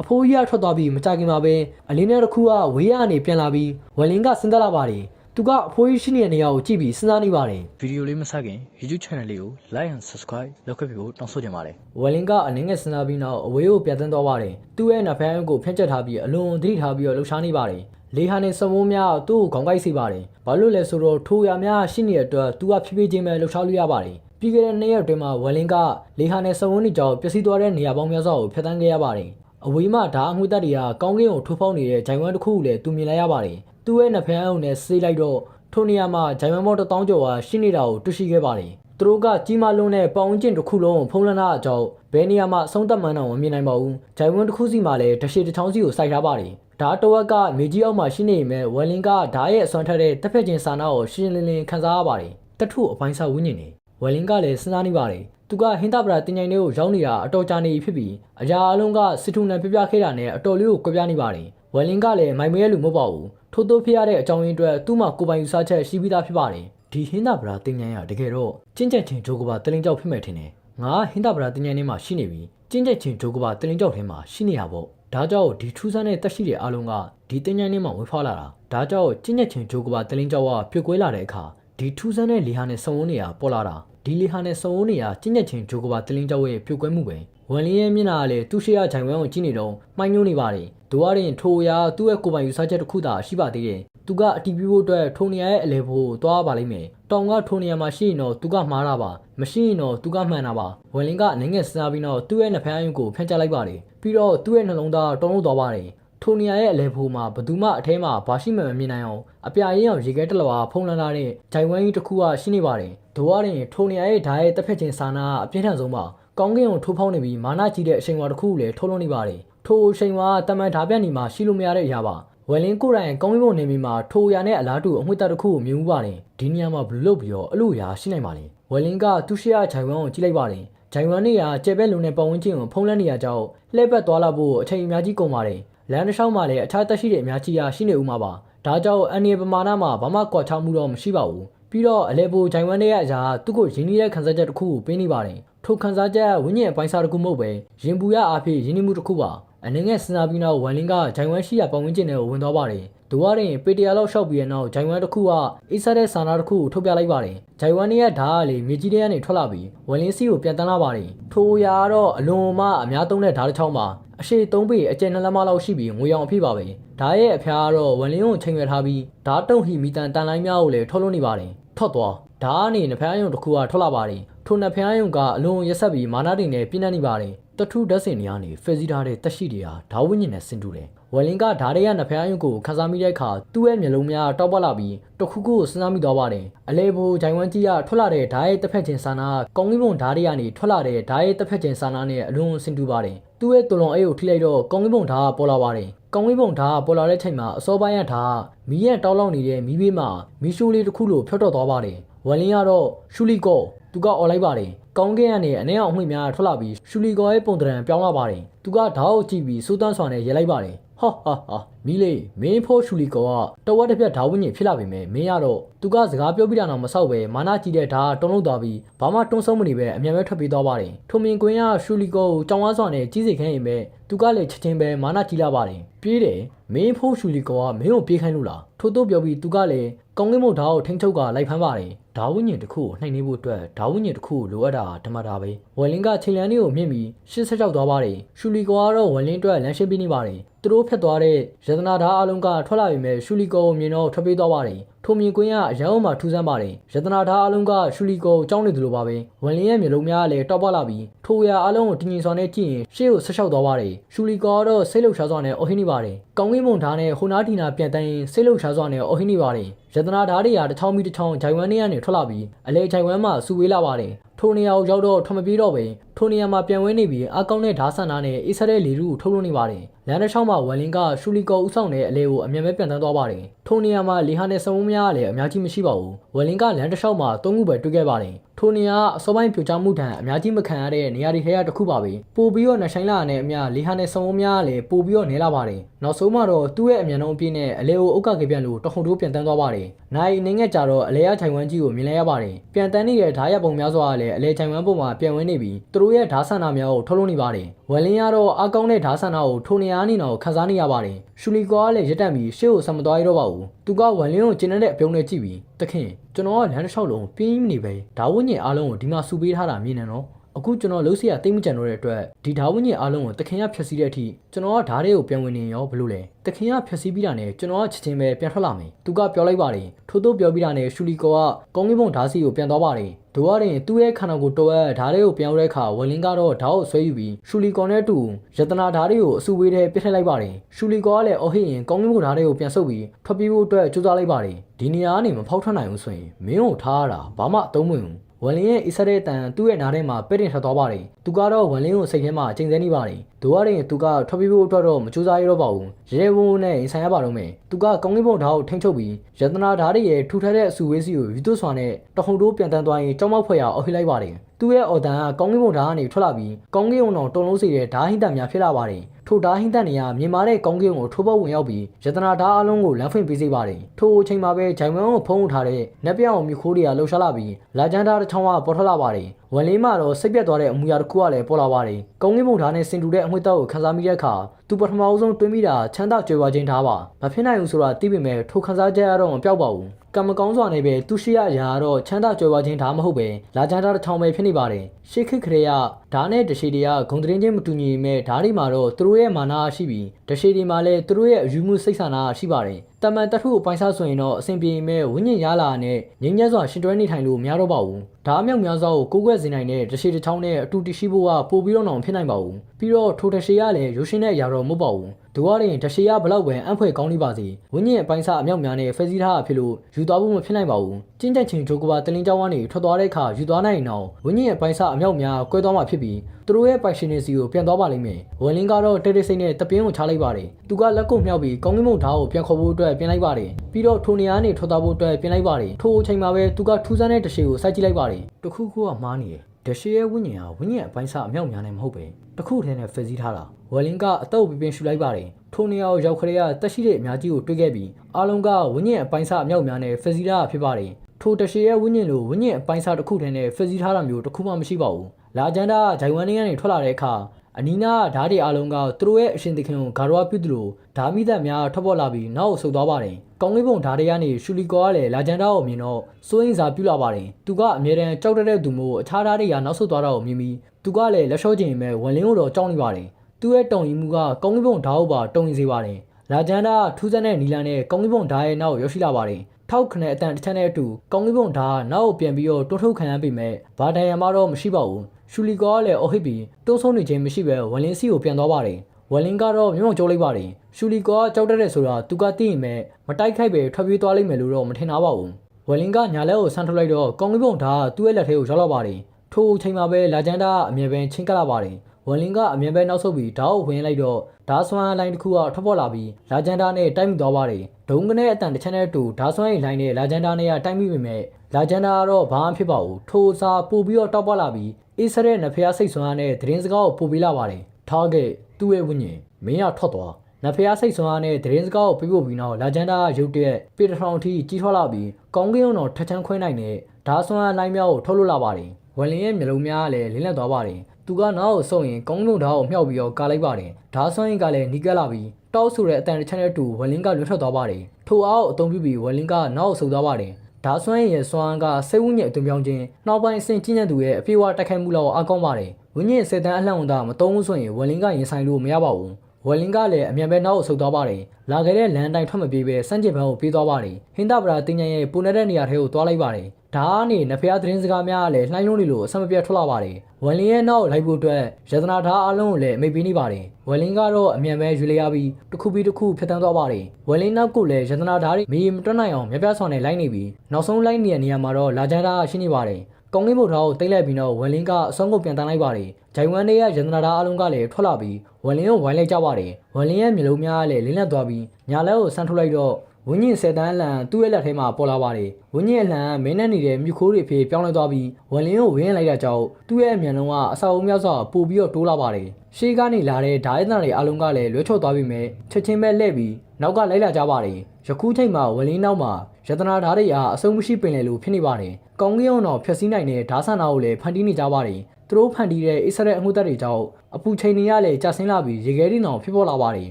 အဖိုးကြီးကထွက်သွားပြီးမကြခင်မှာပဲအလင်းနဲ့တစ်ခုကဝေးရကနေပြန်လာပြီးဝယ်လင်းကစဉ်းစားလာပါတယ်သူကအဖိုးကြီးရှိနေတဲ့နေရာကိုကြည့်ပြီးစဉ်းစားနေပါတယ်ဗီဒီယိုလေးမစခင် YouTube channel လေးကို like and subscribe လုပ်ခဲ့ပြီးဖို့တောင်းဆိုချင်ပါတယ်ဝယ်လင်းကအနည်းငယ်စဉ်းစားပြီးနောက်အဝေးကိုပြန်သွင်းသွားပါတယ်သူ့ရဲ့နဖန်ကိုဖျက်ချက်ထားပြီးအလွန်သတိထားပြီးတော့လှူရှားနေပါတယ်လေဟာနဲ့စမိုးများသူ့ကိုခေါင်းကိုက်စေပါတယ်ဘာလို့လဲဆိုတော့ထိုးရများရှိနေတဲ့အတွက်သူကဖြည်းဖြည်းချင်းပဲလှူရှားလို့ရပါတယ်ပြီးခဲ့တဲ့နှစ်ရက်အတွင်းမှာဝယ်လင်းကလေဟာနဲ့စမိုးနေကြောင်ပျက်စီးသွားတဲ့နေရာပေါင်းများစွာကိုဖျက်ဆီးခဲ့ရပါတယ် အဝေးမှဓာအငွေတက်တွေကကောင်းကင်ကိုထိုးဖောက်နေတဲ့ဂျိုင်ဝမ်တစ်ခုကိုလည်းသူမြင်လိုက်ရပါတယ်သူ့ရဲ့နဖန်အုံနဲ့ဆေးလိုက်တော့ထိုနေရာမှာဂျိုင်ဝမ်မော်တစ်တောင်းကျော်ကရှိနေတာကိုတွေ့ရှိခဲ့ပါတယ်သူတို့ကကြီးမားလွန်းတဲ့ပေါင်ကျင့်တစ်ခုလုံးကိုဖုံးလွှမ်းတာအကြောင်းဘယ်နေရာမှာအဆုံးသက်မှန်းတော့မမြင်နိုင်ပါဘူးဂျိုင်ဝမ်တစ်ခုစီမှာလည်းတရှိတစ်ချောင်းစီကိုစိုက်ထားပါတယ်ဓာတ်တဝက်ကမြေကြီးအောက်မှာရှိနေပေမဲ့ဝယ်လင်ကဓာတ်ရဲ့အစွမ်းထက်တဲ့တစ်ဖက်ချင်းစာနာကိုရှင်းရှင်းလင်းလင်းခန်းစားရပါတယ်တထုအပိုင်းစားဝင်းနေနေဝယ်လင်ကလည်းစဉ်းစားနေပါတယ် သူကဟင်းသပရာတင်ញိုင်လေးကိုရောက်နေတာအတော်ကြာနေပြီဖြစ်ပြီးအရာအလုံးကစစ်ထုံနံပြပြခဲ့တာနဲ့အတော်လေးကိုကြွပြနေပါတယ်ဝယ်လင်ကလည်းမိုင်မဲလူမဟုတ်ပါဘူးထို့သို့ဖြစ်ရတဲ့အကြောင်းရင်းအတွက်သူ့မှာကိုယ်ပိုင်ယူဆချက်ရှိပြီးသားဖြစ်ပါတယ်ဒီဟင်းသပရာတင်ញိုင်ကတကယ်တော့ကျင့်ကြံချင်းဂျိုကဘာတလင်းကြောက်ဖြစ်မဲ့ထင်တယ်ငါဟင်းသပရာတင်ញိုင်ထဲမှာရှိနေပြီကျင့်ကြံချင်းဂျိုကဘာတလင်းကြောက်ထဲမှာရှိနေတာပေါ့ဒါကြောင့်ဒီထူးဆန်းတဲ့တက်ရှိတဲ့အားလုံးကဒီတင်ញိုင်ထဲမှာဝင်ဖွာလာတာဒါကြောင့်ကျင့်ကြံချင်းဂျိုကဘာတလင်းကြောက်ကပြိုကွဲလာတဲ့အခါဒီထူးဆန်းတဲ့လေဟာနဲ့စုံဝန်းနေတာပေါ်လာတာ ဒီလေဟာနဲ့စုံဝန်းနေတာကျင့်ကြံချင်းဂျိုကဘာတလင်းကြောက်ရဲ့ပြိုကွဲမှုပဲဝန်လင်းရဲ့မျက်နှာကလည်းသူ့ရှိရဂျိုင်ဝမ်ကိုကြည့်နေတော့မှိုင်းညိုးနေပါတယ်ဒိုဝါရင်ထိုအရာသူ့ရဲ့ကိုယ်ပိုင်ယူဆချက်တစ်ခုသာရှိပါသေးတယ်သူကအတီးပြဖို့အတွက်ထိုနေရာရဲ့အလဲဖို့ကိုသွားပါလိမ့်မယ်တောင်ကထိုနေရာမှာရှိရင်တော့သူကမှားတာပါမရှိရင်တော့သူကမှန်တာပါဝန်လင်းကအနေငယ်စဉ်းစားပြီးတော့သူ့ရဲ့နှဖက်အယုံကိုဖျက်ချလိုက်ပါတယ်ပြီးတော့သူ့ရဲ့နှလုံးသားတုံးလို့သွားပါတယ် ထိုနေရာရဲ့အလဲဖို့မှာဘသူမှအထဲမှာဘာရှိမှမမြင်နိုင်အောင်အပြာရင်းအောင်ရေခဲတလွာဖုံးလန်းလာတဲ့ဂျိုင်ဝမ်ကြီးတစ်ခုကရှိနေပါတယ်ဒိုဝါရင်ထိုနေရာရဲ့ဓာတ်ရဲ့တစ်ဖက်ချင်းစာနာကအပြင်းထန်ဆုံးပါကောင်းကင်ကိုထိုးဖောက်နေပြီးမာနကြီးတဲ့အချိန်ဝါတစ်ခုကိုလည်းထုတ်လွှင့်နေပါတယ်ထိုအချိန်ဝါတမန်ဓာပြတ်နေမှာရှိလို့မရတဲ့အရာပါဝယ်လင်းကိုရိုင်ကောင်းကင်ဘုံနေပြီးမှာထိုအရာနဲ့အလားတူအငွေ့တက်တစ်ခုကိုမြင်မှုပါတယ်ဒီနေရာမှာဘယ်လိုလုပ်ပြီးတော့အလို့အရာရှိနိုင်ပါလဲဝယ်လင်းကသူ့ရှိရဂျိုင်ဝမ်ကိုကြည့်လိုက်ပါတယ်ဂျိုင်ဝမ်နေရကျဲဘက်လုံးနဲ့ပတ်ဝန်းကျင်ကိုဖုံးလန်းနေရကြောင်းလှည့်ပတ်သွားလာဖို့အချိန်အများကြီးကုန်ပါတယ် လမ်းတစ်လျှောက်မှာလည်းအခြားတက်ရှိတဲ့အများကြီးရာရှိနေဦးမှာပါဒါကြောင့်အန်ရီပမာဏမှာဘာမှကွာခြားမှုတော့မရှိပါဘူးပြီးတော့အလေပိုဂျိုင်ဝမ်ရဲ့အရာသူ့ကိုရင်းနှီးတဲ့ခန်းစားချက်တစ်ခုကိုပေးနေပါတယ်ထိုခန်းစားချက်ကဝိညာဉ်အပိုင်းစားတစ်ခုမဟုတ်ပဲရင်ပူရအားဖြင့်ရင်းနှီးမှုတစ်ခုပါ အနေငယ်စဉ်းစားပြီးနောက်ဝမ်လင်းကဂျိုင်ဝမ်ရှိရပတ်ဝန်းကျင်တွေကိုဝင်သွားပါတယ်ဒိုဝါရင်ပေတရာလောက်ရှောက်ပြီးတဲ့နောက်ဂျိုင်ဝမ်တစ်ခုကအိဆာတဲ့ဆန္ဒတစ်ခုကိုထုတ်ပြလိုက်ပါတယ်ဂျိုင်ဝမ်ရဲ့ဓာတ်ကလေမြေကြီးထဲကနေထွက်လာပြီးဝမ်လင်းစီကိုပြန်တန်းလာပါတယ်ထိုအရာကတော့အလွန်မှအများသုံးတဲ့ဓာတ်တစ်ချောင်းပါအရှိ3ပေအကျယ်2လက်မလောက်ရှိပြီးငွေရောင်အဖြစ်ပါပဲဓာတ်ရဲ့အဖျားကတော့ဝမ်လင်းကိုချိန်ရွယ်ထားပြီးဓာတ်တုံဟီမီတန်တန်လိုင်းများကိုလည်းထုတ်လွှင့်နေပါတယ်ထွက်သွားဓာတ်ကနေနဖန်းယုံတစ်ခုကထွက်လာပါတယ်ထိုနဖန်းယုံကအလွန်ရက်ဆက်ပြီးမာနာတင်နဲ့ပြင်းနှက်နေပါတယ် တထူးဓာတ်စင်တွေကနေဖယ်စီးထားတဲ့တက်ရှိတွေဟာဓာဝိညာဉ်နဲ့ဆင်တူတယ်ဝယ်လင်ကဓာရဲရနဖန်းယုံကိုခန်းစားမိတဲ့အခါသူ့ရဲ့မျက်လုံးများတောက်ပတ်လာပြီးတခုခုကိုစဉ်းစားမိသွားပါတယ်အလေဘိုဂျိုင်ဝမ်ကြီးကထွက်လာတဲ့ဓာရဲတစ်ဖက်ချင်းစာနာကောင်းကင်ဘုံဓာရဲကနေထွက်လာတဲ့ဓာရဲတစ်ဖက်ချင်းစာနာနဲ့အလွန်ဆင်တူပါတယ်သူ့ရဲ့တုံလုံးအိတ်ကိုထိလိုက်တော့ကောင်းကင်ဘုံဓာကပေါ်လာပါတယ်ကောင်းကင်ဘုံဓာကပေါ်လာတဲ့ချိန်မှာအစောပိုင်းကဓာကမီးရတောက်လောက်နေတဲ့မီးဘေးမှာမီးရှိုးလေးတစ်ခုလိုဖြော့တော့သွားပါတယ်ဝယ်လင်းကတော့ရှူလီကောသူကអော်လိုက်ပါတယ် ကောင်းကင်ကနေအနှဲအောင်အမှိများထွက်လာပြီးရှူလီကောရဲ့ပုံတံပြောင်းလာပါတယ်သူကဓာတ်ကိုကြည့်ပြီးစိုးတန်းစွာနဲ့ရဲလိုက်ပါတယ်ဟာဟာဟာမီးလေးမင်းဖို့ရှူလီကောကတဝက်တစ်ပြက်ဓာတ်ဝင်းကြီးဖြစ်လာပြီမဲ့မင်းရတော့သူကစကားပြောပြတာတော့မဆောက်ပဲမာနာကြည့်တဲ့ဓာတ်တုံးလို့သွားပြီးဘာမှတွန်းဆုံးမနေပဲအမြန်ပဲထွက်ပြေးသွားပါတယ်ထိုမင်ကွင်းကရှူလီကောကိုကြောင်ဝါစွာနဲ့ကြီးစိတ်ခိုင်းရင်ပဲသူကလည်းချက်ချင်းပဲမာနာကြည့်လာပါတယ်ပြေးတယ်မင်းဖို့ရှူလီကောကမင်းကိုပြေးခိုင်းလို့လားထို့တော့ပြောပြီးသူကလည်းကောင်းကင်မုတ်ဓာတ်ကိုထိန်းချုပ်ကလိုက်ဖမ်းပါတယ် ဓာဝိညာဉ်တစ်ခုကိုနှိမ်နှင်းဖို့အတွက်ဓာဝိညာဉ်တစ်ခုကိုလိုအပ်တာဓမ္မတာပဲဝယ်လင်းကချိန်လန်းလေးကိုမြင့်ပြီး86သွားပါတယ်ရှူလီကောကတော့ဝယ်လင်းအတွက်လမ်းရှင်းပေးနေပါတယ်သူတို့ဖက်သွားတဲ့ရတနာဓာတ်အလုံးကထွက်လာပြီမဲ့ရှူလီကောကိုမြင်တော့ထွက်ပြေးသွားပါတယ်ထိုမြင်ကွင်းကအရန်အောင်မှထူးဆန်းပါတယ်ရတနာဓာတ်အလုံးကရှူလီကောကိုကြောင်းနေတယ်လို့ပါပဲဝယ်လင်းရဲ့မျိုးလုံးများကလည်းတောက်ပလာပြီးထိုအရာအလုံးကိုတင်းငင်စွာနဲ့ကြည့်ရင်ရှေ့ကိုဆက်လျှောက်သွားပါတယ်ရှူလီကောကတော့စိတ်လှုပ်ရှားစွာနဲ့အော်ဟင်းနေပါတယ်ကောင်းကင်မုန်ဓာတ်နဲ့ဟိုနာဒီနာပြန်တန်းရင်စိတ်လှုပ်ရှားစွာနဲ့အော်ဟင်းနေပါတယ်ရတနာဓာတ်တွေဟာတစ်ချောင်းပြီးတစ်ချောင်းဂျိုင်ဝမ်နေကနေထွက်လာပြီးအလဲဂျိုင်ဝမ်မှာစူဝေးလာပါတယ် ထိုနေရာကိုရောက်တော့ထွက်မပြေးတော့ပဲထိုနေရာမှာပြန်ဝဲနေပြီးအကောင်းတဲ့ဓာတ်ဆန်နာနဲ့အေးဆက်တဲ့လေထုကိုထုတ်လွှင့်နေပါတယ်လမ်းတစ်ချောင်းမှာဝယ်လင်းကရှူလီကောဥဆောင်တဲ့အလဲကိုအမြန်ပဲပြန်တန်းသွားပါတယ်ထိုနေရာမှာလေဟာနဲ့စမုံများကလည်းအများကြီးမရှိပါဘူးဝယ်လင်းကလမ်းတစ်ချောင်းမှာသုံးခုပဲတွေ့ခဲ့ပါတယ်ထိုထိုနေရာကအစောပိုင်းပြိုကျမှုဒဏ်အများကြီးမခံရတဲ့နေရာတွေထဲကတစ်ခုပါပဲပို့ပြီးတော့နှဆိုင်လာနဲ့အမျှလေဟာနဲ့စုံုံများကလည်းပို့ပြီးတော့နေလာပါတယ်နောက်ဆုံးမှတော့သူ့ရဲ့အမြန်နှုန်းအပြည့်နဲ့အလဲကိုအုတ်ကကေပြန်လို့တခုံတိုးပြန်တန်းသွားပါတယ်နိုင်နေငယ်ကြတော့အလဲရခြိုင်ဝမ်းကြီးကိုမြင်လဲရပါတယ်ပြန်တန်းနေတဲ့ဓာတ်ရပုံများစွာကလည်းအလဲခြိုင်ဝမ်းပုံမှာပြန်ဝင်နေပြီးသူတို့ရဲ့ဓာတ်ဆန္ဒများကိုထုတ်လုပ်နေပါတယ်ဝယ်လင်းရတော့အကောင်းတဲ့ဓာတ်ဆန္ဒကိုထိုနေရာနေတော့ခန်းစားနေရပါတယ်ရှူလီကောကလည်းရက်တက်ပြီးရှေ့ကိုဆက်မသွားရတော့ပါဘူးသူကဝယ်လင်းကိုကျင်းတဲ့အပြုံးနဲ့ကြည့်ပြီးတခင်ကျွန်တော်ကလမ်းတစ်လျှောက်လုံးပြင်းမနေပဲဓာဝဉ္ဉေအားလုံးကိုဒီမှာစုပေးထားတာမြင်နေတော့ အခုကျွန်တော်လှုပ်ရှားတိတ်မကြံတော့တဲ့အတွက်ဒီဓာဝဉ္ဉေအားလုံးကိုတခင်ကဖျက်ဆီးတဲ့အထိကျွန်တော်ကဓာတ်တွေကိုပြန်ဝင်နေရောဘလို့လဲတခင်ကဖျက်ဆီးပြီးတာနဲ့ကျွန်တော်ကချက်ချင်းပဲပြန်ထွက်လာမယ်သူကပြောလိုက်ပါတယ်ထို့သို့ပြောပြီးတာနဲ့ရှူလီကောကကောင်းကင်ဘုံဓာတ်စီကိုပြန်သွားပါတယ်ဒိုရရင်သူ့ရဲ့ခန္ဓာကိုယ်တော်ရဲ့ဓာတ်တွေကိုပြောင်းတဲ့အခါဝယ်လင်းကတော့ဓာတ်ကိုဆွဲယူပြီးရှူလီကောနဲ့အတူယတနာဓာတ်တွေကိုအစုဝေးထဲပြစ်ထည့်လိုက်ပါတယ်ရှူလီကောကလည်းအော်ဟစ်ရင်ကောင်းကင်ဘုံဓာတ်တွေကိုပြန်ဆုပ်ပြီးထွက်ပြေးဖို့အတွက်ကြိုးစားလိုက်ပါတယ်ဒီနေရာကနေမဖောက်ထွက်နိုင်ဘူးဆိုရင်မင်းကိုထားရတာဘာမှအသုံးမဝင်ဘူး ဝမ်လင်းရဲ့အစ္စရဲတန်သူ့ရဲ့နားထဲမှာပဲ့တင်ထွက်သွားပါတယ်။သူကတော့ဝမ်လင်းကိုစိတ်ထဲမှာအကျဉ်းဆဲနေပါတယ်။ဒိုရရင်သူကထွက်ပြေးဖို့အတွက်တော့မကြိုးစားရတော့ပါဘူး။ရဲဝုန်းနဲ့ရင်ဆိုင်ရပါတော့မယ်။သူကကောင်းကင်ဘုံဓာတ်ကိုထိန်းချုပ်ပြီးယတနာဓာတ်ရဲ့ထူထပ်တဲ့အစုဝေးစီကိုယူသွဆွာနဲ့တခုံတိုးပြန်တန်းသွားရင်ကြောက်မောက်ဖွယ်ရအော်ဟစ်လိုက်ပါတယ်။ သူ့ရဲ့အော်တန်ကကောင်းကင်ဘုံဓာတ်ကနေထွက်လာပြီးကောင်းကင်ဘုံတော်တုံလုံးစီတဲ့ဓာတ်ဟိတများဖြစ်လာပါတယ်။ထိုဓာတ်ဟိတနေရမြင်မာတဲ့ကောင်းကင်ကိုထိုးပေါက်ဝင်ရောက်ပြီးယတနာဓာတ်အလုံးကိုလမ်းဖွင့်ပေးစေပါတယ်။ထိုအချိန်မှာပဲဂျိုင်မန်ကိုဖုံးထားတဲ့နက်ပြောင်မြခိုးတွေကလှုပ်ရှားလာပြီးလာဂျန်ဒါတစ်ချောင်းကပေါ်ထွက်လာပါတယ်။ဝယ်လင်းမှာတော့စိတ်ပြတ်သွားတဲ့အမူအရာတစ်ခုကလည်းပေါ်လာပါတယ်။ကောင်းကင်ဘုံဓာတ်နဲ့ဆင်တူတဲ့အမွှေးတောက်ကိုခန်းစားမိတဲ့အခါသူပထမအဆုံးတွင်းမိတာချမ်းသာကြွယ်ဝခြင်းဓာတ်ပါ။မဖြစ်နိုင်ဘူးဆိုတာသိပေမဲ့ထိုခန်းစားချက်ကတော့မပြောက်ပါဘူး။ ကံမကောင်းစွာနဲ့ပဲသူရှိရရာတော့ချမ်းသာကြွယ်ဝခြင်းဓာတ်မဟုတ်ပဲလာဂျန်ဒါတစ်ချောင်းပဲဖြစ်နေပါတယ်။ရှေးခေတ်ခရေကဓာတ်နဲ့တရှိတွေကဂုံတရင်ချင်းမတူညီမဲ့ဓာတ်တွေမှာတော့သူတို့ရဲ့မာနရှိပြီးတရှိတွေမှာလည်းသူတို့ရဲ့အယူမှုစိတ်ဆန္ဒရှိပါတယ်။တမန်တထုအပိုင်းစားဆိုရင်တော့အဆင်ပြေမဲ့ဝိညာဉ်ရလာနဲ့ငြိမ်းချမ်းစွာရှင်တွဲနေထိုင်လို့မရတော့ပါဘူး။ဓာတ်မြောက်များစွာကိုကိုးကွယ်စေနိုင်တဲ့တရှိတစ်ချောင်းနဲ့အတူတရှိဖို့ကပိုပြီးတော့တော့ဖြစ်နိုင်ပါဘူး။ပြီးတော့ထိုတရှိကလည်းရိုးရှင်းတဲ့အရာတော့မဟုတ်ပါဘူး။ဒူရရင်တရှိရဘလောက်ပဲအံ့ဖွယ်ကောင်းနေပါစေဝိညာဉ်အပိုင်းစားအမြောက်များနဲ့ဖက်စီးထားတာဖြစ်လို့ယူသွားဖို့မဖြစ်နိုင်ပါဘူး။ကျင်းတဲ့ချင်းဂျိုကဘာတလင်းကျောင်းကနေထွက်သွားတဲ့အခါယူသွားနိုင်အောင်ဝိညာဉ်အပိုင်းစားအမြောက်များကွဲသွားမှာဖြစ်ပြီးသူတို့ရဲ့ပိုင်ရှင်တွေစီကိုပြန်သွားပါလိမ့်မယ်။ဝယ်လင်းကတော့တိတ်တိတ်ဆိတ်နဲ့တပင်းကိုချလိုက်ပါတယ်။သူကလက်ကုပ်မြောက်ပြီးကောင်းကင်မုန်ဓာတ်ကိုပြန်ခေါ်ဖို့အတွက်ပြင်လိုက်ပါတယ်။ ပြီးတော့ထိုနေရာကနေထွက်သွားဖို့အတွက်ပြင်လိုက်ပါတယ်။ထိုအချိန်မှာပဲသူကထူးဆန်းတဲ့တရှိကိုစိုက်ကြည့်လိုက်ပါတယ်။တခုခုကမှားနေတယ်။တရှိရဲ့ဝိညာဉ်ဟာဝိညာဉ်အပိုင်းစားအမြောက်များနဲ့မဟုတ်ပဲတခုထဲနဲ့ဖက်စီးထားတာဝယ်လင်းကအတော့ပြပင်းရှူလိုက်ပါတယ်ထိုနေရာကိုရောက်ခရဲကတက်ရှိတဲ့အများကြီးကိုတွေးခဲ့ပြီးအားလုံးကဝိညာဉ်အပိုင်းစားအမြောက်များနဲ့ဖက်စီးထားတာဖြစ်ပါတယ်ထိုတရှိရဲ့ဝိညာဉ်လိုဝိညာဉ်အပိုင်းစားတစ်ခုထဲနဲ့ဖက်စီးထားတာမျိုးတစ်ခုမှမရှိပါဘူးလာဂျန်ဒါဂျိုင်ဝမ်နေကနေထွက်လာတဲ့အခါ အနီးနားဓာတ်တွေအားလုံးကသူတို့ရဲ့အရှင်သခင်ကိုဂါရဝပြုသလိုဓာမိသက်များထွက်ပေါ်လာပြီးနောက်ဆုတ်သွားပါတယ်။ကောင်းလေးပုံဓာတ်တွေကနေရှူလီကောကလည်းလာဂျန်ဒါကိုမြင်တော့စိုးရင်စာပြုလာပါတယ်။သူကအမြဲတမ်းကြောက်တဲ့သူမျိုးအခြားဓာတ်တွေကနောက်ဆုတ်သွားတာကိုမြင်ပြီးသူကလည်းလက်လျှော့ခြင်းမဲ့ဝန်လင်းကိုတော့ကြောက်နေပါတယ်။သူ့ရဲ့တုံရီမှုကကောင်းလေးပုံဓာတ်ကိုပါတုံရင်စေပါတယ်။လာဂျန်ဒါထူးဆန်းတဲ့နီလန်နဲ့ကောင်းလေးပုံဓာတ်ရဲ့နောက်ရောက်ရှိလာပါတယ်။ထောက်ခနဲ့အတန်တစ်ချက်နဲ့အတူကောင်းကင်ဘုံဓာတ်နောက်ကိုပြန်ပြီးတော့တိုးထုတ်ခံရပေမဲ့ဘာဒိုင်ယာမတော့မရှိပါဘူး ရှူလီကောကလည်းအော်ဟစ်ပြီးတိုးဆုံးနေခြင်းမရှိပဲဝလင်းစီကိုပြန်သွားပါတယ်ဝလင်းကတော့မျက်မှောက်ကျိုးလိုက်ပါတယ်ရှူလီကောကကြောက်တတ်တဲ့ဆိုတာသူကသိရင်မဲ့မတိုက်ခိုက်ပဲထွက်ပြေးသွားလိမ့်မယ်လို့တော့မထင်တော့ပါဘူးဝလင်းကညာလက်ကိုဆန်းထုတ်လိုက်တော့ကောင်းကင်ဘုံဓာတ်သူ့ရဲ့လက်ထဲကိုရောက်လာပါတယ်ထိုအချိန်မှာပဲလာဂျန်ဒါကအမြဲပဲချင်းကပ်လာပါတယ်ဝလင်းကအမြဲပဲနောက်ဆုတ်ပြီးဓာတ်ကိုဝင်လိုက်တော့ဓာတ်ဆွမ်းလိုင်းတစ်ခုကထွက်ပေါ်လာပြီးလာဂျန်ဒါနဲ့တိုက်မိသွားပါတယ်ဒုံကနေအတန်တစ်ချက်နဲ့တူဓာတ်ဆွမ်းရဲ့လိုင်းနဲ့လာဂျန်ဒါနဲ့ကတိုက်မိပေမဲ့လာဂျန်ဒါကတော့ဘာမှဖြစ်ပါဘူးထိုးစားပို့ပြီးတော့တောက်ပလာပြီး အေးစရဲနဖျားစိတ်ဆွမ်းနဲ့သတင်းစကားကိုပို့ပေးလာပါတယ်ထားခဲ့သူ့ရဲ့ဝိညာဉ်မင်းကထွက်သွားနဖျားစိတ်ဆွမ်းနဲ့သတင်းစကားကိုပြပို့ပြီးနောက်လာဂျန်ဒါရုတ်တဲ့ပေတထောင်ထိကြီးထွားလာပြီးကောင်းကင်တော်ထက်ချမ်းခွဲနိုင်တဲ့ဓာတ်ဆွမ်းလိုင်းမြောက်ကိုထုတ်လွှတ်လာပါတယ်ဝလင်းရဲ့မျိုးလုံးများကလည်းလင်းလက်သွားပါတယ်သူကနောက်ကိုစုံရင်ကောင်းလုံးဓာတ်ကိုမြှောက်ပြီးတော့ကာလိုက်ပါတယ်ဓာတ်ဆွမ်းရင်ကလည်းနီးကပ်လာပြီးတောက်ဆိုတဲ့အတန်တစ်ချက်နဲ့တူဝလင်းကလွတ်ထွက်သွားပါတယ်ထိုအားကိုအသုံးပြုပြီးဝလင်းကနောက်ကိုဆုတ်သွားပါတယ် ဓာတ်ဆွမ်းရဲ့စွမ်းကစိတ်ဝိညာဉ်အသွင်ပြောင်းခြင်းနောက်ပိုင်းအဆင့်ကြီးညံ့သူရဲ့အပြေအဝတိုက်ခိုက်မှုလောက်အကောင်းပါတယ်ဝိညာဉ်စေတန်းအလှဝန်သားမတုံးဘူးဆိုရင်ဝလင်းကရင်ဆိုင်လို့မရပါဘူး ဝယ်လင်းကလည်းအမြန်ပဲနောက်ကိုဆုတ်သွားပါတယ်။လာခဲ့တဲ့လမ်းတိုင်းထွက်မပြေးပဲစန့်ကျင်ဘန်းကိုပြေးသွားပါတယ်။ဟင်္ဒဗရာတင်ញံရဲ့ပူနေတဲ့နေရာထဲကိုသွားလိုက်ပါတယ်။ဒါကနေနဖျားသတင်းစကားများကလည်းလှိုင်းလုံးနေလို့အဆက်မပြတ်ထွက်လာပါတယ်။ဝယ်လင်းရဲ့နောက်လိုက်ဖို့အတွက်ယတနာဓာတ်အလုံးကိုလည်းအမိတ်ပေးနေပါတယ်။ဝယ်လင်းကတော့အမြန်ပဲယူလေရပြီးတစ်ခုပြီးတစ်ခုဖြတ်တန်းသွားပါတယ်။ဝယ်လင်းနောက်ကိုလည်းယတနာဓာတ်တွေမီမတွက်နိုင်အောင်မြပြဆွမ်းနဲ့လိုက်နေပြီးနောက်ဆုံးလိုက်နေတဲ့နေရာမှာတော့လာဂျန်ဒါရှိနေပါတယ်။ ကောင်းကင်ဘုတ်ထားကိုတိတ်လိုက်ပြီးတော့ဝယ်လင်းကအဆုံးကိုပြန်တန်းလိုက်ပါတယ်။ဂျိုင်ဝမ်နေရဲ့ရတနာဓာတ်အလုံးကလည်းထွက်လာပြီးဝယ်လင်းကိုဝိုင်းလိုက်ကြပါတယ်။ဝယ်လင်းရဲ့မျိုးလုံးများကလည်းလင်းလက်သွားပြီးညာလက်ကိုဆန်းထုတ်လိုက်တော့ဝဝင်းညင်ဆယ်တန်းအလံသူ့ရဲ့လက်ထဲမှာပေါ်လာပါတယ်ဝင်းညင်အလံမင်းနဲ့နေတဲ့မြူခိုးတွေဖြစ်ပြောင်းလဲသွားပြီးဝလင်းကိုဝင်းလိုက်တာကြောင့်သူ့ရဲ့အမြန်လုံးကအစာအုံမြောက်စွာပို့ပြီးတော့တိုးလာပါတယ်ရှေးကနေလာတဲ့ဓာတ်ရည်တွေအလုံးကလည်းလွဲချော့သွားပြီမဲ့ချက်ချင်းပဲလှည့်ပြီးနောက်ကလိုက်လာကြပါတယ်ယခုချိန်မှာဝလင်းနောက်မှာ ယတနာဓာတ်တွေအားအဆုံးမရှိပင်လေလို့ဖြစ်နေပါတယ်ကောင်းကင်အောင်တော့ဖြည့်ဆည်းနိုင်တဲ့ဓာတ်ဆန္ဒကိုလည်းဖန်တီးနေကြပါတယ်သူတို့ဖန်တီးတဲ့အစ္စရက်အမှုသက်တွေကြောင့်အပူချိန်တွေရလည်းကျဆင်းလာပြီးရေခဲတွေနောင်ဖြစ်ပေါ်လာပါတယ်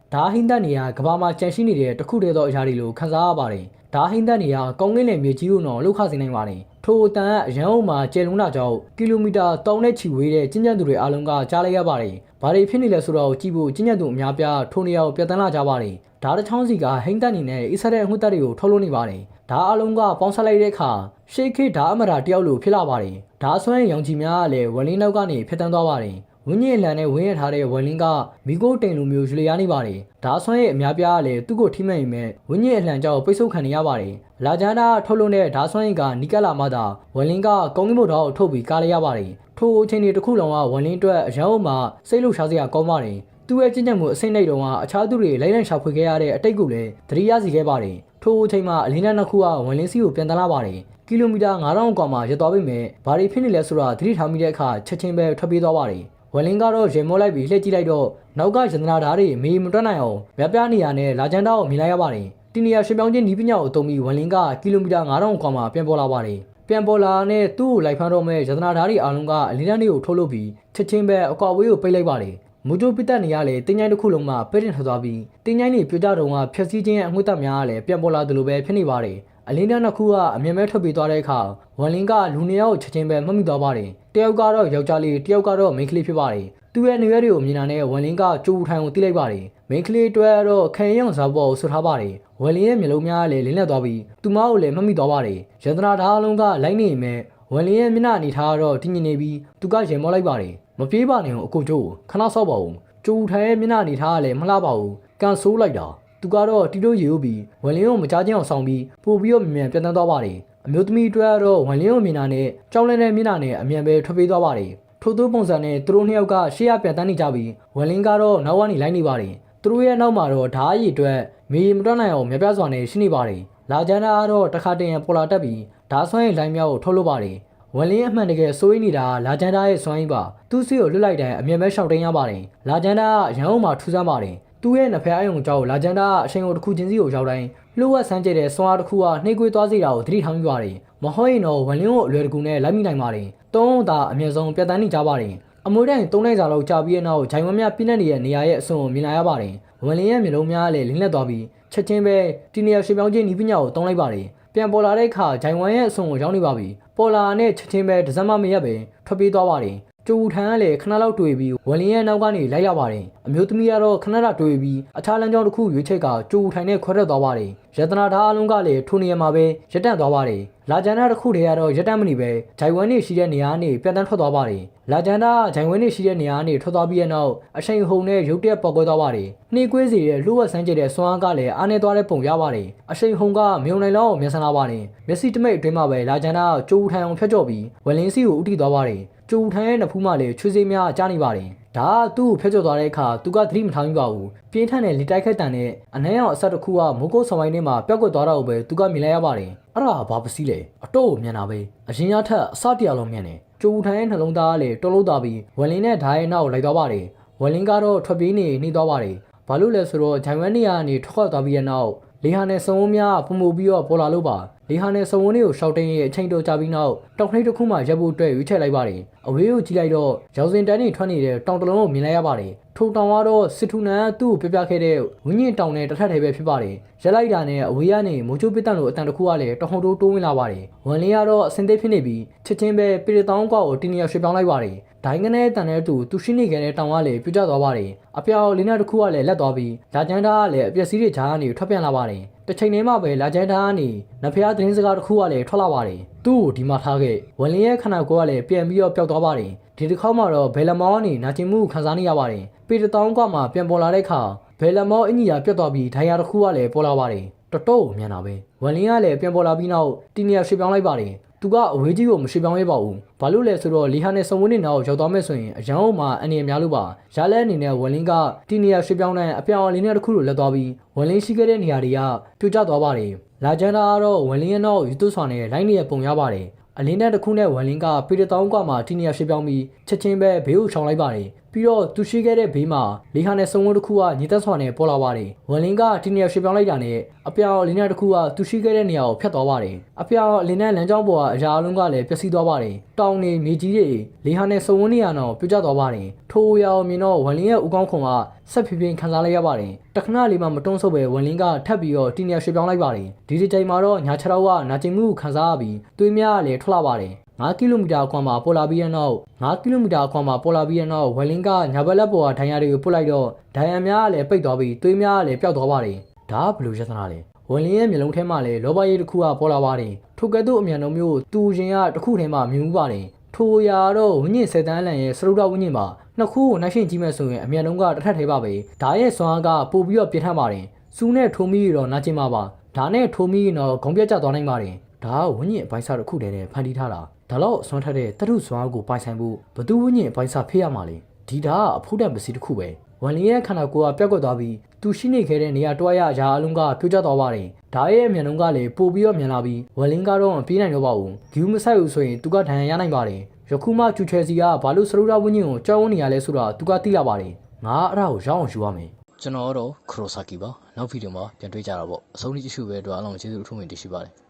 ။ဒါဟိန္ဒတ်နေရကဘာမှာကြန့်ရှိနေတဲ့တစ်ခုတည်းသောအရာတွေလိုခန်းစားရပါတယ်။ဒါဟိန္ဒတ်နေရကောင်းကင်နယ်မြေကြီးကိုတော့လှုပ်ခစေနိုင်ပါတယ်။ထိုအတန်အရန်အုံမှာကျယ်လုံးတာကြောင့်ကီလိုမီတာတောင်းနဲ့ချီဝေးတဲ့ကျဉ်းကျဉ်သူတွေအားလုံးကကြားလိုက်ရပါတယ်။ဘာတွေဖြစ်နေလဲဆိုတော့ကြည့်ဖို့ကျဉ်းကျဉ်သူအများပြားထိုနေရာကိုပြတ်တန်းလာကြပါတယ်။ ဒါတစ်ချောင်းစီကဟိန္ဒတ်နေနဲ့အစ္စရက်အမှုသက်တွေကိုထုတ်လို့နေပါတယ်။ဒါအလုံးကပေါင်းဆက်လိုက်တဲ့အခါရှေးခေတ်ဓာအမရာတယောက်လိုဖြစ်လာပါတယ်။ဒါဆွမ်းရောင်ချီများကလည်းဝလင်းနောက်ကနေဖြစ်တန်းသွားပါတယ်။ဝင်းကြီးအလံနဲ့ဝင်းရထားတဲ့ဝလင်းကမိโก้တိန်လိုမျိုးရွှေလျားနေပါတယ်။ဒါဆွမ်းရဲ့အများပြားကလည်းသူ့ကိုထိမှန်ရင်မဲ့ဝင်းကြီးအလံကြောင့်ပိတ်ဆို့ခံနေရပါတယ်။လာဂျန်ဒါထုတ်လို့တဲ့ဒါဆွမ်းရင်ကနီကလာမသာဝလင်းကကုန်းကင်းမုတ်တော်ကိုထုတ်ပြီးကားလိုက်ရပါတယ်။ထိုအချိန်ဒီတစ်ခုလုံးကဝလင်းအတွက်အရန်အုံမှာစိတ်လှုပ်ရှားစရာကောင်းပါတယ်။ သူ့ရဲ့ကျင့်ကြံမှုအစိမ့်နှိပ်တုံးကအခြားသူတွေလိုက်လံရှာဖွေခဲ့ရတဲ့အတိတ်ကိုလည်းသတိရစီခဲ့ပါတယ်။ထိုအချိန်မှာအလင်းနဲ့နှစ်ခုကဝန်လင်းစီကိုပြန်တလာပါတယ်။ကီလိုမီတာ9000ကွာမှာရပ်သွားပြီမဲ့ဘာတွေဖြစ်နေလဲဆိုတာသတိထားမိတဲ့အခါချက်ချင်းပဲထွက်ပြေးသွားပါတယ်။ဝလင်းကတော့ရေမောလိုက်ပြီးလှည့်ကြည့်လိုက်တော့နောက်ကရတနာဓာတ်တွေမေးမတွက်နိုင်အောင်မြပြနေရနဲ့လာချန်တာကိုမြင်လိုက်ရပါတယ်။တီနီယာရွှေပြောင်းချင်းနီးပညာကိုအုံပြီးဝလင်းကကီလိုမီတာ9000ကွာမှာပြန်ပေါ်လာပါတယ်။ပြန်ပေါ်လာနဲ့သူ့ကိုလိုက်ဖမ်းတော့မဲ့ရတနာဓာတ်တွေအားလုံးကအလင်းတန်းတွေကိုထုတ်လုပ်ပြီးချက်ချင်းပဲအကွာဝေးကိုပိတ်လိုက်ပါတယ်။ မူတိုပစ်တက်နေရလေတင်းချိုင်းတစ်ခုလုံးမှာပိတ်တင်ထွက်သွားပြီးတင်းချိုင်းတွေပြကြတုံကဖြက်စီးခြင်းရဲ့အငွေ့တက်များကလည်းပြန်ပေါ်လာတယ်လို့ပဲဖြစ်နေပါတယ်။အလင်းတန်းတစ်ခုကအမြင်မဲ့ထွက်ပြေးသွားတဲ့အခါဝန်လင်းကလူနှစ်ယောက်ကိုချက်ချင်းပဲမှတ်မိသွားပါတယ်။တယောက်ကတော့ယောက်ျားလေးတယောက်ကတော့မိန်းကလေးဖြစ်ပါတယ်။သူ့ရဲ့နေရွယ်တွေကိုမြင်တာနဲ့ဝန်လင်းကကြိုးထိုင်ကိုတိလိုက်ပါတယ်။မိန်းကလေးတွဲတော့ခံရုံဇာပေါ်ကိုဆွထားပါတယ်။ဝန်လင်းရဲ့မျိုးလုံးများလည်းလင်းလက်သွားပြီးသူမကိုလည်းမှတ်မိသွားပါတယ်။ရတနာဓာတ်အလုံးကလိုက်နေမယ်ဝန်လင်းရဲ့မျက်နှာအနေထားကတော့တင်းငင်နေပြီးသူကရင်မောလိုက်ပါတယ်။ မပြေးပါနဲ့အကိုကျိုးခဏဆော့ပါဦး။ကျိုးထိုင်ရဲ့မျက်နှာအနေထားကလည်းမလှပါဘူး။ကန်ဆိုးလိုက်တာ။သူကတော့တီတို့ရေဦးပြီးဝန်လင်းကိုမကြားချင်းအောင်ဆောင်ပြီးပို့ပြီးတော့မြန်မြန်ပြန်တန်းသွားပါတယ်။အမျိုးသမီးအတွက်ကတော့ဝန်လင်းကိုမြင်တာနဲ့ကြောင်းလဲတဲ့မျက်နှာနဲ့အမြန်ပဲထွက်ပြေးသွားပါတယ်။ထို့သောပုံစံနဲ့သူတို့နှစ်ယောက်ကရှေ့ရပြန်တန်းနေကြပြီးဝန်လင်းကတော့နောက်ကနေလိုက်နေပါတယ်။သူတို့ရဲ့နောက်မှာတော့ဓာတ်ရည်အတွက်မေမတွက်နိုင်အောင်မြပြစွာနဲ့ရှိနေပါတယ်။လာဂျန်နာကတော့တခါတည်းပေါ်လာတက်ပြီးဓာတ်ဆွမ်းရဲ့လိုင်းမြောက်ကိုထုတ်လုပ်ပါတယ်။ ဝန်လင်းအမှန်တကယ်စိုးရိမ်နေတာလာဂျန်ဒါရဲ့စွမ်းရည်ပါသူ့စီကိုလွတ်လိုက်တိုင်းအမြင်ပဲရှောက်တင်းရပါတယ်လာဂျန်ဒါကရန်ကုန်မှာထူးဆန်းပါတယ်သူ့ရဲ့နှစ်ဖက်အယုံကြောင့်လာဂျန်ဒါကအချိန်ကိုတစ်ခုချင်းစီကိုရောက်တိုင်းလှုပ်ဝက်ဆန်းကျတဲ့စွမ်းအားတစ်ခုကနှိမ့်ကွေးသွားစေတာကိုသတိထားမိပါတယ်မဟုတ်ရင်တော့ဝန်လင်းကိုအလွယ်တကူနဲ့လိုက်မိနိုင်ပါတယ်သုံးသာအမြင့်ဆုံးပြတ်တန်းနေကြပါတယ်အမွေတိုင်း၃နိုင်စာလောက်ကြာပြီးတဲ့နောက်ဂျိုင်ဝမ်များပြင်းနေတဲ့နေရာရဲ့အစွန်ကိုမြင်လာရပါတယ်ဝန်လင်းရဲ့မျိုးလုံးများလည်းလင်းလက်သွားပြီးချက်ချင်းပဲတီနီယာရွှေပြောင်းချင်းဤပညာကိုတုံးလိုက်ပါတယ် ပြန်ပေါ်လာတဲ့အခါဂျိုင်ဝမ်ရဲ့အစွန်ကိုရောက်နေပါပြီပေါ်လာနဲ့ချက်ချင်းပဲဒဇမမရက်ပဲထွက်ပြေးသွားပါတယ် ကျူထန်ကလည်းခဏလောက်တွေ့ပြီးဝလင်းရဲ့နောက်ကနေလိုက်ရပါတယ်အမျိုးသမီးကတော့ခဏတာတွေ့ပြီးအခြားလမ်းကြောင်းတစ်ခုရွေးချက်ကကျူထိုင်နဲ့ခွဲထွက်သွားပါတယ်ရတနာဓာတ်အလုံးကလည်းထိုနေရာမှာပဲရက်တန့်သွားပါတယ်လာဂျန်နာတစ်ခုတည်းကတော့ရက်တန့်မနေပဲဂျိုင်ဝမ်နေရှိတဲ့နေရာကနေပြန်တန်းထွက်သွားပါတယ်လာဂျန်နာကဂျိုင်ဝမ်နေရှိတဲ့နေရာကနေထွက်သွားပြီးတဲ့နောက်အချိန်ဟုန်နဲ့ရုတ်တရက်ပေါက်ကွဲသွားပါတယ်နှီးကွေးစီရဲ့လှုပ်ဝက်ဆန်းကျတဲ့စွမ်းအားကလည်းအားနေသွားတဲ့ပုံရပါတယ်အချိန်ဟုန်ကမြုံနိုင်လောက်အောင်မျက်စံလာပါတယ်မျက်စိတမိတ်အတွင်းမှာပဲလာဂျန်နာကကျူထိုင်အောင်ဖြတ်ကျော်ပြီးဝလင်းစီကိုဥတီသွားပါတယ် ကျူထန်းရဲ့နဖူးမှလည်းချွေးစေးများကြားနေပါတယ်။ဒါကသူ့ကိုဖျက်ကျော်သွားတဲ့အခါသူကသတိမထားမိပါဘူး။ပြင်းထန်တဲ့လေတိုက်ခတ်တန်နဲ့အနှဲအောင်အဆက်တစ်ခုကမိုးကုတ်ဆောင်ပိုင်းထဲမှာပျောက်ကွက်သွားတာကိုပဲသူကမြင်လိုက်ရပါတယ်။အဲ့ဒါဘာပစီလဲအတော့ကိုမြန်တာပဲ။အရင်ကထက်အစတရလုံးမြန်တယ်။ကျူထန်းရဲ့နှလုံးသားကလည်းတော်လို့သွားပြီးဝလင်းနဲ့ဓာတ်ရဲ့နောက်ကိုလိုက်သွားပါတယ်။ဝလင်းကတော့ထွက်ပြေးနေနှိသွားပါတယ်။ဘာလို့လဲဆိုတော့ဂျိုင်ဝမ်နေရာကနေထွက်ခွာသွားပြီးတဲ့နောက်လေဟာနဲ့စုံဝန်းများပုံမှုပြီးတော့ပေါ်လာလို့ပါ လေဟာနဲ့စုံဝန်းတွေကိုရှောက်တင်းရဲ့အချိန်တော်ကြာပြီးနောက်တောင်နှိပ်တစ်ခုမှရပ်ဖို့အတွက်ရွေးချယ်လိုက်ပါတယ်အဝေးကိုကြည့်လိုက်တော့ရောင်စင်တန်းတွေထွက်နေတဲ့တောင်တလုံးကိုမြင်လိုက်ရပါတယ်ထိုတောင်ကတော့စစ်ထူနန်ကသူ့ကိုပြပြခဲ့တဲ့ဝင်းညင်တောင်နဲ့တစ်ထပ်တည်းပဲဖြစ်ပါတယ်ရက်လိုက်တာနဲ့အဝေးကနေမိုးချိုးပစ်တန်လိုအတန်တစ်ခုကလည်းတဟုန်တိုးတိုးဝင်လာပါတယ်ဝန်လင်းကတော့အစင်သေးဖြစ်နေပြီးချက်ချင်းပဲပီရတောင်းကောက်ကိုတင်းနီယာရွှေ့ပြောင်းလိုက်ပါတယ် ဒိုင်းကနေတန်တဲ့သူသူရှိနေခဲ့တဲ့တောင်ကလည်းပြတ်ကျသွားပါတယ်အပြောင်လင်းနာတစ်ခုကလည်းလက်သွားပြီးလာကျန်းသားကလည်းအပျက်စီးတွေဂျားကနေထွက်ပြန်လာပါတယ်တစ်ချိန်တည်းမှပဲလာကျန်းသားကနေနဖျားသတင်းစကားတစ်ခုကလည်းထွက်လာပါတယ်သူ့ကိုဒီမှာထားခဲ့ဝန်လင်းရဲ့ခန္ဓာကိုယ်ကလည်းပြန်ပြီးတော့ပျောက်သွားပါတယ်ဒီတစ်ခေါက်မှာတော့ဘယ်လမောင်းကနေနာကျင်မှုခံစားနေရပါတယ်ပေတတောင်းကမှပြန်ပေါ်လာတဲ့အခါဘယ်လမောင်းအင်ကြီးကပြတ်သွားပြီးဒိုင်ယာတစ်ခုကလည်းပေါ်လာပါတယ်တော်တော်ကိုမြန်တာပဲဝန်လင်းကလည်းပြန်ပေါ်လာပြီးနောက်တီနီယာရွှေ့ပြောင်းလိုက်ပါတယ် သူကအဝေးကြီးကိုမရွှေ့ပြောင်းရဲပါဘူးဘာလို့လဲဆိုတော့လီဟာနဲ့စုံဝင်းနေနောက်ရောက်သွားမဲ့ဆိုရင်အရန်အောင်မှာအနေအများလို့ပါရလဲအနေနဲ့ဝလင်းကတီနီယာရွှေ့ပြောင်းတဲ့အပြောင်အလင်းနဲ့တစ်ခုလိုလက်သွားပြီးဝလင်းရှိခဲ့တဲ့နေရာတွေကပြိုကျသွားပါတယ်လာဂျန်ဒါကတော့ဝလင်းရဲ့နောက်ယူသွဆွာနဲ့လိုင်းနေရပုံရပါတယ်အလင်းနဲ့တစ်ခုနဲ့ဝလင်းကပေတတောင်းကမှတီနီယာရွှေ့ပြောင်းပြီးချက်ချင်းပဲဘေးကိုရှောင်လိုက်ပါတယ်ပြီးတော့သူရှိခဲ့တဲ့ဘေးမှာလီဟာနဲ့စုံဝန်းတစ်ခုကညီသက်စွာနဲ့ပေါ်လာပါတယ်ဝလင်းကတီနီယာရွှေ့ပြောင်းလိုက်တာနဲ့အပြောင်အလင်းနဲ့တစ်ခုကသူရှိခဲ့တဲ့နေရာကိုဖျက်သွားပါတယ်အပြောင်အလင်းနဲ့လမ်းကြောင်းပေါ်ကအရာအလုံးကလည်းပျက်စီးသွားပါတယ်တောင်နေမြေကြီးတွေလီဟာနဲ့စုံဝန်းနေရာတော့ပြိုကျသွားပါတယ်ထိုအရာကိုမြင်တော့ဝလင်းရဲ့ဦးကောင်းခွန်ကဆက်ဖြည်းဖြည်းခံစားလိုက်ရပါတယ်တခဏလေးမှမတွန်းဆုပ်ပဲဝလင်းကထပ်ပြီးတော့တီနီယာရွှေ့ပြောင်းလိုက်ပါတယ်ဒီဒီချိန်မှာတော့ညာခြေထောက်ကနာကျင်မှုကိုခံစားရပြီးသွေးများကလည်းထွက်လာပါတယ် 9ကီလိုမီတာအကွာမှာပေါ်လာပြီးတဲ့နောက်9ကီလိုမီတာအကွာမှာပေါ်လာပြီးတဲ့နောက်ဝလင်းကညာဘက်လက်ပေါ်ကဒိုင်ယာတွေကိုပုတ်လိုက်တော့ဒိုင်ယာများကလည်းပိတ်သွားပြီးသွေးများကလည်းပျောက်သွားပါတယ်ဒါကဘယ်လိုရသနာလဲဝလင်းရဲ့မျိုးလုံးထဲမှာလည်းလောဘရည်တစ်ခုကပေါ်လာပါတယ်ထိုကဲ့သို့အမြန်တော်မျိုးတူရင်ကတစ်ခုထဲမှာမြင်မှုပါတယ်ထိုအရာတော့ဝိညာဉ်စေတန်းလန်ရဲ့စရုဒ္ဓဝိညာဉ်ပါနှစ်ခုကိုနှိုင်းယှဉ်ကြည့်မယ်ဆိုရင်အမြန်တုံးကတစ်ထပ်သေးပါပဲဒါရဲ့စွမ်းအားကပို့ပြီးတော့ပြင်းထန်ပါတယ်စူးနဲ့ထိုးမိရတော့နာကျင်ပါပါဒါနဲ့ထိုးမိရင်တော့ဂုံပြတ်ကျသွားနိုင်ပါတယ် ဒါကဝိညာဉ်အပိုင်းစားတစ်ခုတည်းနဲ့ဖန်တီးထားတာဒါတော့အစွမ်းထက်တဲ့တထုစွမ်းအားကိုပိုင်ဆိုင်ဖို့ဘသူဝိညာဉ်အပိုင်းစားဖြစ်ရမှာလေဒီဒါကအဖို့တန်ပစီတစ်ခုပဲဝန်လင်းရဲ့ခန္ဓာကိုယ်ကပြက်ကွက်သွားပြီးသူရှိနေခဲ့တဲ့နေရာတွားရအရာအလုံးကပြိုကျသွားပါတယ်ဒါရဲ့အမြန်တုံးကလည်းပို့ပြီးတော့မြန်လာပြီးဝန်လင်းကတော့မပြေးနိုင်တော့ပါဘူးဂူးမဆိုင်ဘူးဆိုရင်သူကဒဏ်ရာရနိုင်ပါတယ်ယခုမှကျူချယ်စီကဘာလို့စရုဒ္ဓဝိညာဉ်ကိုကြောက်ဝန်းနေရလဲဆိုတာသူကသိလာပါတယ်ငါအဲ့ဒါကိုရောက်အောင်ယူရမယ်ကျွန်တော်ကတော့ခရိုဆာကီပါနောက်ဗီဒီယိုမှာပြန်တွေ့ကြတာပေါ့အဆုံးထိကြည့်ရှုပဲအတွက်အားလုံးကျေးဇူးအထူးတင်ရှိပါတယ်